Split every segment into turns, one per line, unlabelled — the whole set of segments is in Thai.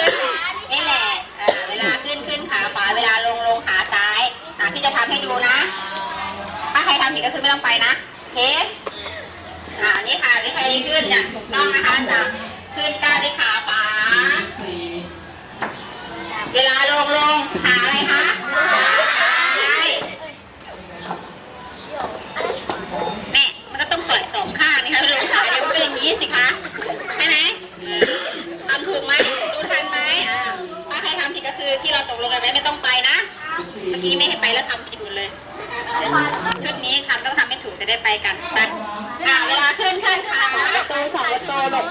ขึ้นนี่แหละอ่าเวลาขึ้นขึ้นขาขวาเวลาลงลงขาซ้ายอะพี่จะทำให้ดูนะ ถ้าใครทำผิดก็คือไม่ต้องไปนะโอเคอ่านี่ค่ะวิธีขึ้นเนี่ยถูกต้องนะคะจะขึ้นก้าวด้วยขาขวาเวลาลงลงขาอะไรคะขาซ้ายแม่มันก็ต้องต่อยสองข้างนี่คะลงขาเดี๋ยวมันเป็นอย่างนี้สิคะใช่ไหมทำถูกไหมดูทันไหมอ่าถ้าใครทำผิดก็คือที่เราตกลงกันไว้ไม่ต้องไปนะ เมื่อกี้ไม่ให้ไปแล้วทำผิดหมดเลย ชุดนี้ทำต้องทำให้ถูกจะได้ไปกันไปอ่าเวลาขึ้นเชิญขาประตูสองประตูหลบ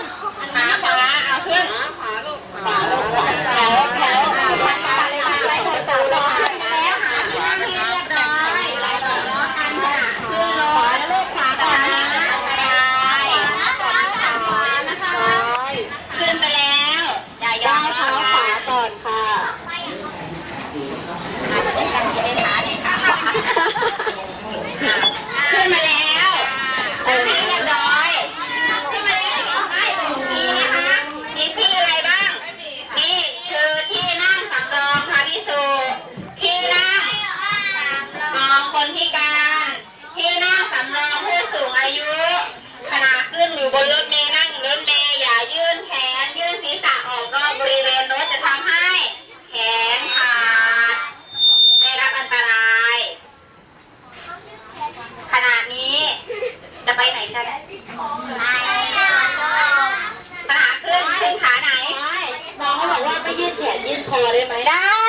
ขาขวาเอาขึ้นขาลูกขาลูกแถวแถวอ่าปัดปัดปัดไปประตูลงขึ้นแล้วหาที่นั่งให้เรียบร้อยไหลหล่อล้อกันขณะขึ้นลงแล้วลูกขาก่อนนะขึ้นไปแล้ว อย่ายอมล้อกัน
ก่อนค่ะ
ขึ้นมาแล้วขึ้นมาเรียบร้อยขึ้นมาแล้วไม่บ่งชี้นะคะมีที่อะไรบ้าง นี่คือที่นั่งสำรองพระพิสุที่นั่งร องคนพิการ ที่นั่งสำรองผู้สูงอายุ ขณะขึ้นอยู่บนรถเมล์นั่งอยู่รถเมล์อย่ายื่นแขน ยื่นศีรษะออกนอกบริเวณรถจะทำให้แขนขาดได้รับอันตราย ขณะนี้จะไปไหนกันปัญหาขึ้นขึ้นขาไหน
น้องเขาบอกว่าไม่ยืดแขนยืดคอได้ไหม
ได้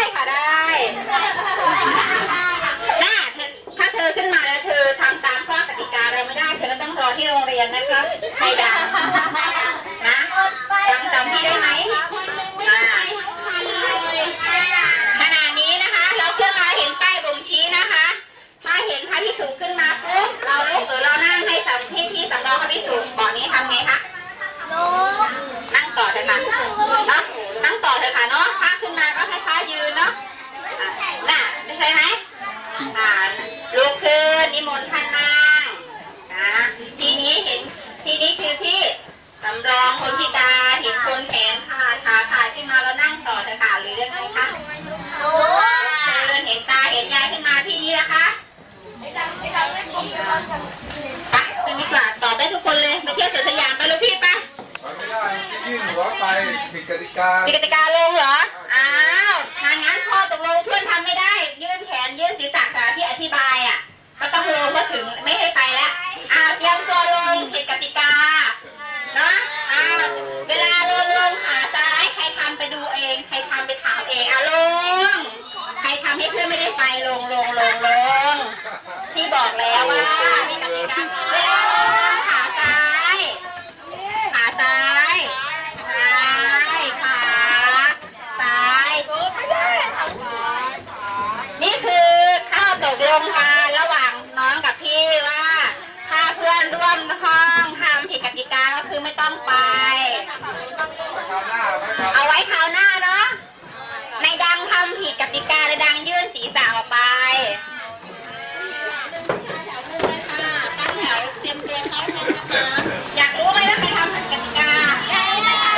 น่าเธอถ้าเธอขึ้นมาแล้วเธอทำตามข้อกติกาเราไม่ได้ เธอก็ต้องรอที่โรงเรียนนะคะไม่ดังนะจำจำที่ได้ไหมอ่าขณะนี้นะคะ เราขึ้นมาเห็นป้ายบ่งชี้นะคะ ถ้าเห็นพระพิสุขึ้นมาปุ๊บเราลุกหรือเรานั่งให้สำที่ที่สำรองพระพิสุก่อนนี้ทำไงคะ นั่งต่อเถอะค่ะเนาะนั่งต่อเถอะค่ะเนาะถ้าขึ้นมาก็คล้ายๆยืนเนาะอะน่ะไม่ใช่ไหมอ่าลุกขึ้ นนิมนต์ท่านนั่งนะทีนี้เห็นทีนี้คือที่สำรองคนพิการเห็นคนแขนขาดขาขาดขึ้นมาแล้วนั่งต่อเถอะค่ะหรือยังไงคะเดินเห็นตาเห็นยายขึ้นมาที่นี่นะคะไปขึ้นดีกว่าตอบได้ทุกคนเลยมาเที่ยวสวนสยามไปลูกพี่ไป
ไปไม่ได้ยื่นหัวไปผิดกติกา
มีกติกาลงเหรอ อ้าวทางนั้นพ่อตกลงเพื่อนทำไม่ได้ ยื่นแขนยื่นศีรษะค่ะที่อธิบายอะ ก็ต้องลงก็ถึงไม่ให้ไปแล้วอ้าวเตรียมตัวลงผิดกติกาเนาะอ้าวเวลาลงลงขาซ้ายใครทำไปดูเอง ใครทำไปถามเองอะลง ใครทำให้เพื่อนไม่ได้ไปลงลงลงลงที่บอกแล้วว่ามีกติกาเวลาลงลงขาซ้ายขาซ้ายซ้ายขวาซ้าย นี่คือข้อตกลงกันระ อยากรู้ไหม
ว่าใคร
ทำกติกาใครทำกติ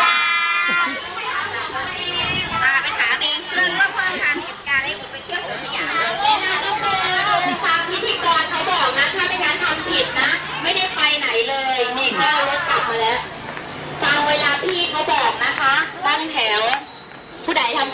กาไปหาเองเพื่อนก็เพิ่มทำกติกาให้ผมไปเชื่อถือสยามเวลาต้องมาฟังพิธีกรเขาบอกนะ ถ้าไม่งั้นทำผิดนะ ไม่ได้ไปไหนเลย นี่เขาเอารถกลับมาแล้วตามเวลาพี่เขาบอกนะคะ ตั้งแถว ผ
ู้ใดทำ